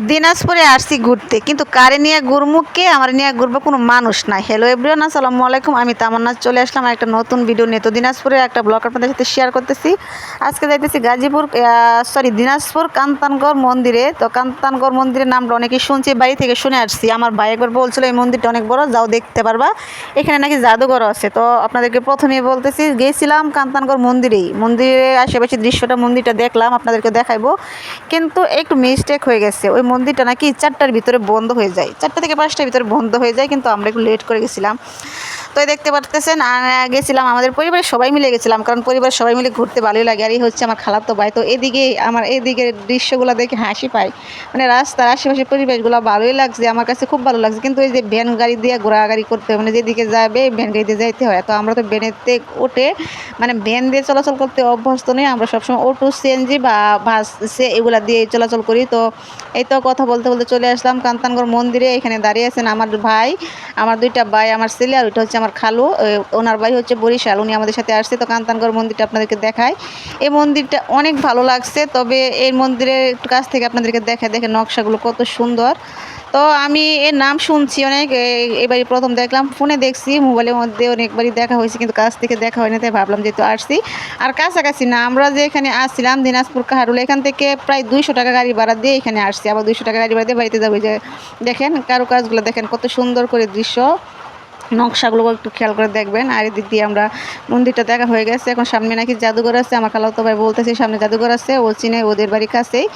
দিনাজপুরে আসছি ঘুরতে, কিন্তু কারে নিয়ে ঘুরমুখকে, আমার নিয়ে ঘুরবো কোনো মানুষ নাই হ্যালো এভরিওয়ান আসসালামু আলাইকুম, আমি তামান্না চলে আসলাম একটা নতুন ভিডিও নিয়ে। তো দিনাজপুরে একটা ব্লগ আপনাদের সাথে শেয়ার করতেছি। আজকে যাইতেছি গাজীপুর সরি দিনাজপুর কান্তানগড় মন্দিরে। তো কান্তানগড় মন্দিরের নামটা অনেকেই শুনছি, বাড়ি থেকে শুনে আসছি। আমার ভাই একবার বলছিল, এই মন্দিরটা অনেক বড়, যাও দেখতে পারবা। এখানে নাকি জাদুঘর আছে। তো আপনাদেরকে প্রথমে বলতেছি, গেছিলাম কান্তানগড় মন্দিরেই। মন্দিরে আশেপাশে দৃশ্যটা, মন্দিরটা দেখলাম, আপনাদেরকে দেখাইবো। কিন্তু একটু মিস্টেক হয়ে গেছে। ওই মন্দিরটা নাকি চারটার ভিতরে বন্ধ হয়ে যায়। চারটা থেকে পাঁচটার ভিতরে বন্ধ হয়ে যায়, কিন্তু আমরা একটু লেট করে গেছিলাম। তো এই দেখতে পারতেছেন, আর গেছিলাম আমাদের পরিবারের সবাই মিলে গেছিলাম, কারণ পরিবার সবাই মিলে ঘুরতে ভালোই লাগে, আর এই হচ্ছে আমার খালাতো ভাই। তো এদিকে আমার, এদিকের দৃশ্যগুলো দেখে হাসি পায় মানে রাস্তার আশেপাশে পরিবেশগুলো ভালোই লাগছে, আমার কাছে খুব ভালো লাগছে। কিন্তু ওই যে ভ্যান গাড়ি দিয়ে ঘোরাগাড়ি করতে মানে যেদিকে যাবে ভ্যান গাড়িতে যাইতে হয়। তো আমরা তো ভ্যানেতে উঠে মানে ভ্যান দিয়ে চলাচল করতে অভ্যস্ত নেই, আমরা সবসময় অটো সিএনজি বা বাস সে এগুলা দিয়ে চলাচল করি। তো এই তো কথা বলতে বলতে চলে আসলাম কান্তানগড় মন্দিরে। এখানে দাঁড়িয়ে আছেন আমার ভাই, আমার দুইটা ভাই, আমার ছেলে, আর ওইটা হচ্ছে আমার খালু ওনার ভাই হচ্ছে বরিশাল, উনি আমাদের সাথে আসছে, তো কান্তানগড় মন্দিরটা আপনাদেরকে দেখায় এই মন্দিরটা অনেক ভালো লাগছে, তবে এই মন্দিরের কাছ থেকে আপনাদেরকে দেখে দেখে নকশাগুলো কত সুন্দর। তো আমি এর নাম শুনছি অনেক এবারই প্রথম দেখলাম, ফোনে দেখছি, মোবাইলের মধ্যে অনেকবারই দেখা হয়েছে, কিন্তু কাছ থেকে দেখা হয়নি, তাই ভাবলাম যেহেতু আসছি আর কাছাকাছি না, আমরা যে এখানে আসছিলাম, দিনাজপুর কাহারুল, এখান থেকে প্রায় দুইশো টাকা গাড়ি ভাড়া দিয়ে এখানে আসছি, আবার দুইশো টাকা গাড়ি ভাড়া দিয়ে বাড়িতে যাব যে দেখেন কারও কাজগুলো দেখেন কত সুন্দর করে দৃশ্য। নকশাগুলো একটু খেয়াল করে দেখবেন। আর এদিক দিয়ে আমরা মন্দিরটা দেখা হয়ে গেছে। এখন সামনে নাকি জাদুঘর আছে। আমার খালাতো ভাই বলতেছে, সামনে জাদুঘর আছে। ও চিনে, ওদের বাড়ি কাছেই।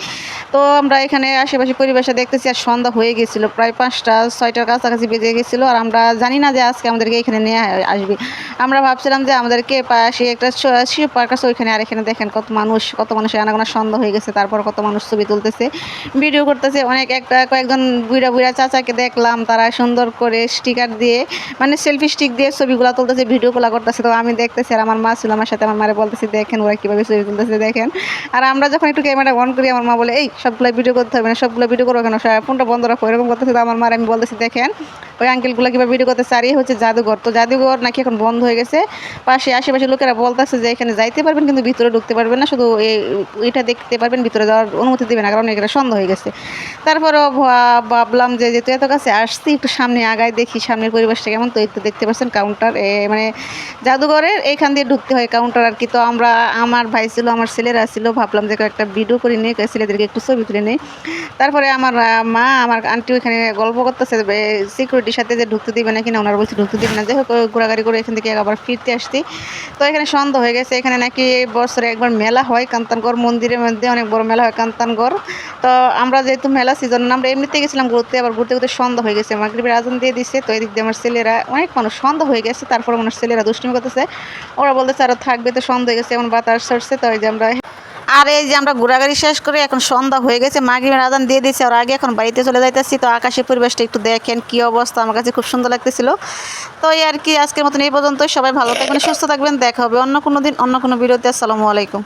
তো আমরা এখানে আশেপাশে পরিবেশে দেখতেছি। আর সন্ধ্যা হয়ে গেছিল। প্রায় পাঁচটা, ছয়টার কাছাকাছি বেজে গেছিল। আর আমরা জানি না যে আজকে আমাদেরকে এখানে নিয়ে আসবে। আমরা ভাবছিলাম যে আমাদেরকে পাশে একটা শিশু পার্ক আছে, ওইখানে আর এখানে দেখেন কত মানুষ, কত মানুষের আনাগোনা সন্ধ্যা হয়ে গেছে, তারপর কত মানুষ ছবি তুলতেছে ভিডিও করতেছে, অনেক একটা কয়েকজন বুড়া বুড়া চাচাকে দেখলাম, তারা সুন্দর করে স্টিকার দিয়ে মানে সেলফি স্টিক দিয়ে ছবিগুলো তুলতেছে ভিডিওগুলো করতেছে, তো আমি দেখতেছি আর আমার মা ছিল আমার সাথে, আমার মারে বলতেছি, দেখেন ওরা কীভাবে ছবি তুলতেছে, দেখেন। আর আমরা যখন একটু ক্যামেরা অন করি, আমার মা বলে, এই, সবগুলো ভিডিও করতে হবে না, সবগুলো ভিডিও করো কেন? ফোনটা বন্ধ রাখো, এরকম করতেছে, তো আমার মার আমি বলতেছি, দেখেন, ওই আঙ্কেলগুলো কীভাবে ভিডিও করতেছে, আর এই হচ্ছে জাদুঘর। তো জাদুঘর নাকি এখন বন্ধ হয়ে গেছে। পাশে আশেপাশে লোকেরা বলতেছে যে এখানে যাইতে পারবেন, কিন্তু ভিতরে ঢুকতে পারবেন না। শুধু এটা দেখতে পারবেন, ভিতরে যাওয়ার অনুমতি দেবে না, কারণ এখানে সন্দেহ হয়ে গেছে। তারপরেও ভাবলাম যে যেহেতু এত কাছে আসছি, একটু সামনে আগায় দেখি সামনের পরিবেশটা কেমন। তো একটু দেখতে পাচ্ছেন কাউন্টার মানে জাদুঘরের এইখান দিয়ে ঢুকতে হয় কাউন্টার আর কি। তো আমরা, আমার ভাই ছিল, আমার ছেলেরা ছিল, ভাবলাম যে একটা ভিডিও করে নিয়ে ছেলেদেরকে একটু ছবি তুলে নিই। তারপরে আমার মা, আমার আন্টি ওইখানে গল্প করতেছে সিকিউরিটির সাথে যে ঢুকতে দিবে না কিনা ওনারা বলছে ঢুকতে দিবে না। যাই হোক ঘোরাঘুরি করে এখান থেকে আবার ফিরতে আসছি। তো এখানে সন্ধ্যা হয়ে গেছে, এখানে নাকি বছরে একবার মেলা হয় কান্তানগড় মন্দিরের মধ্যে অনেক বড় মেলা হয় কান্তানগড় তো আমরা যেহেতু মেলা সিজন আমরা এমনিতে গেছিলাম ঘুরতে, আবার ঘুরতে ঘুরতে সন্ধ্যা হয়ে গেছে। মাগরীবের আজান দিয়ে দিচ্ছে তো এদিক দিয়ে আমার ছেলেরা, অনেক মানুষ সন্ধ্যা হয়ে গেছে, তারপর আমার ছেলেরা দুষ্টুমি করতেছে। ওরা বলতেছে আরও থাকবে তো সন্ধ্যা হয়ে গেছে এমন বাতাস সরছে তো ওই যে আমরা আর এই যে আমরা ঘোরাঘুরি শেষ করে এখন সন্ধ্যা হয়ে গেছে, মাগরিবের আদান দিয়ে দিচ্ছে আর আগে এখন বাড়িতে চলে যাইতেছি, তো আকাশের পরিবেশটা একটু দেখেন কি অবস্থা, আমার কাছে খুব সুন্দর লাগতেছিল। তো এই আর কি, আজকের মতন এই পর্যন্তই, সবাই ভালো থাকবেন, সুস্থ থাকবেন, দেখা হবে অন্য কোনো দিন, অন্য কোনো বিরতি আসসালামু আলাইকুম।